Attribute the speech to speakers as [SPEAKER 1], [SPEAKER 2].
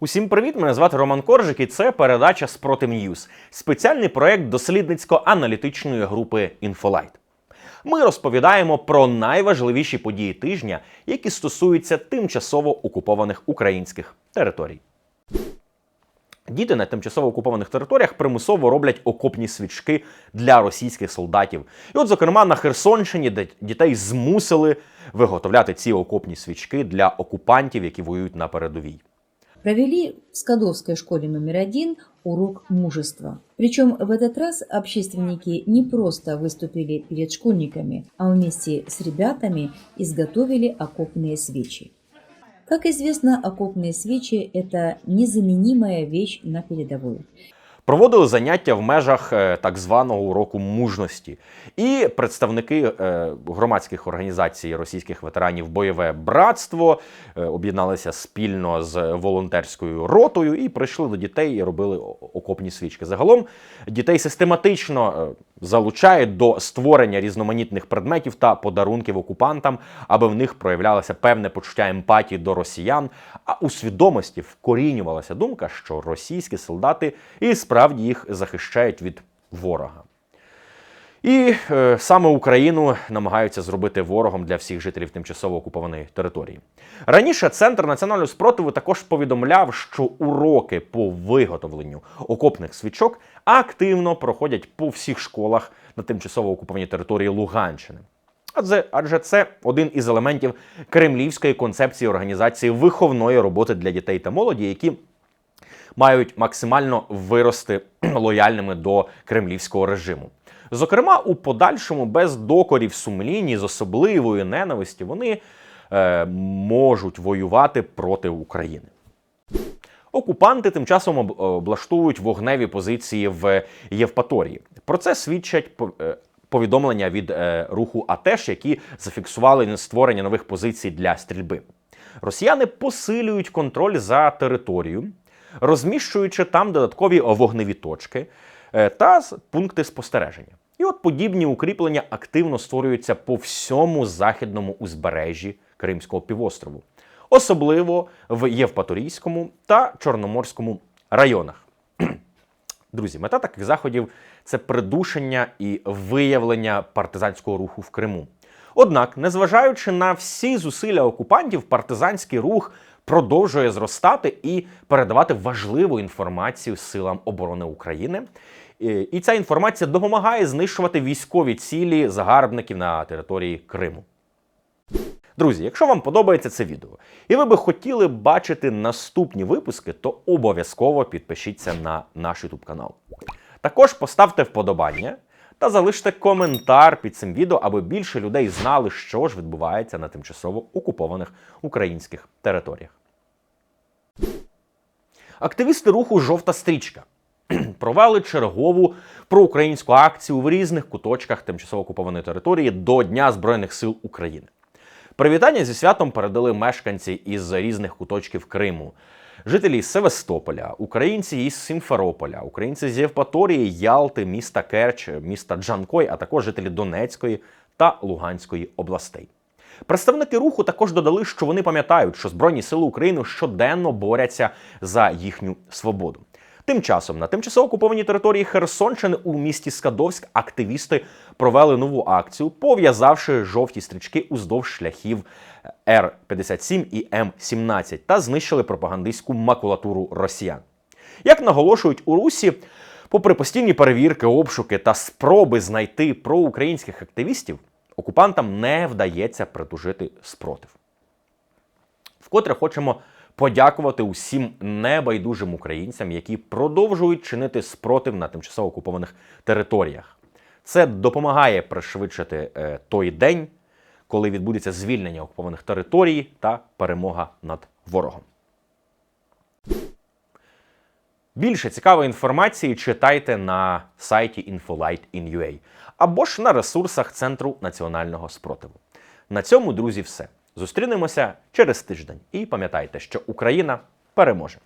[SPEAKER 1] Усім привіт! Мене звати Роман Коржик, і це передача Спротив Ньюз, спеціальний проект дослідницько-аналітичної групи Інфолайт. Ми розповідаємо про найважливіші події тижня, які стосуються тимчасово окупованих українських територій. Діти на тимчасово окупованих територіях примусово роблять окопні свічки для російських солдатів. І от, зокрема, на Херсонщині, де дітей змусили виготовляти ці окопні свічки для окупантів, які воюють на передовій.
[SPEAKER 2] Провели в Скадовской школе номер один урок мужества. Причем в этот раз общественники не просто выступили перед школьниками, а вместе с ребятами изготовили окопные свечи. Как известно, окопные свечи – это незаменимая вещь на передовой.
[SPEAKER 1] Проводили заняття в межах е, так званого уроку мужності. І представники е, громадських організацій російських ветеранів Бойове братство е, об'єдналися спільно з волонтерською ротою і прийшли до дітей і робили окопні свічки. Загалом дітей систематично залучають до створення різноманітних предметів та подарунків окупантам, аби в них проявлялося певне почуття емпатії до росіян, а у свідомості вкорінювалася думка, що російські солдати і справді їх захищають від ворога. І е, саме Україну намагаються зробити ворогом для всіх жителів тимчасово окупованої території. Раніше центр національного спротиву також повідомляв, що уроки по виготовленню окопних свічок активно проходять по всіх школах на тимчасово окупованій території Луганщини. Адже, адже це один із елементів кремлівської концепції організації виховної роботи для дітей та молоді, які мають максимально вирости лояльними до кремлівського режиму. Зокрема, у подальшому, без докорів сумлінні, з особливої ненависті, вони е, можуть воювати проти України. Окупанти тим часом об- облаштовують вогневі позиції в Євпаторії. Про це свідчать е, повідомлення від е, руху АТЕШ, які зафіксували створення нових позицій для стрільби. Росіяни посилюють контроль за територією, розміщуючи там додаткові вогневі точки та пункти спостереження. І от подібні укріплення активно створюються по всьому західному узбережжі Кримського півострову, особливо в Євпаторійському та Чорноморському районах. Друзі, мета таких заходів це придушення і виявлення партизанського руху в Криму. Однак, незважаючи на всі зусилля окупантів, партизанський рух продовжує зростати і передавати важливу інформацію силам оборони України. І і ця інформація допомагає знищувати військові цілі загарбників на території Криму. Друзі, якщо вам подобається це відео, і ви би хотіли бачити наступні випуски, то обов'язково підпишіться на наш YouTube канал. Також поставте вподобання та залиште коментар під цим відео, аби більше людей знали, що ж відбувається на тимчасово окупованих українських територіях. Активісти руху Жовта стрічка провели чергову проукраїнську акцію в різних куточках тимчасово окупованої території до Дня Збройних сил України. Привітання зі святом передали мешканці із різних куточків Криму, жителі Севастополя, українці із Сімферополя, українці з Євпаторії, Ялти, міста Керч, міста Джанкой, а також жителі Донецької та Луганської областей. Представники руху також додали, що вони пам'ятають, що Збройні сили України щоденно борються за їхню свободу. Тим часом на тимчасово окупованій території Херсонщини у місті Скадовськ активісти провели нову акцію, пов'язавши жовті стрічки уздовж шляхів Р-57 і М-17 та знищили пропагандистську макулатуру росіян. Як наголошують у Русі, попри постійні перевірки, обшуки та спроби знайти проукраїнських активістів, окупантам не вдається притужити спротив. Вкотре хочемо подякувати усім небайдужим українцям, які продовжують чинити спротив на тимчасово окупованих територіях. Це допомагає пришвидшити е, той день, коли відбудеться звільнення окупованих територій та перемога над ворогом. Більше цікавої інформації читайте на сайті Infolight.in.ua або ж на ресурсах Центру національного спротиву. На цьому, друзі, все. Зустрінемося через тиждень і пам'ятайте, що Україна переможе.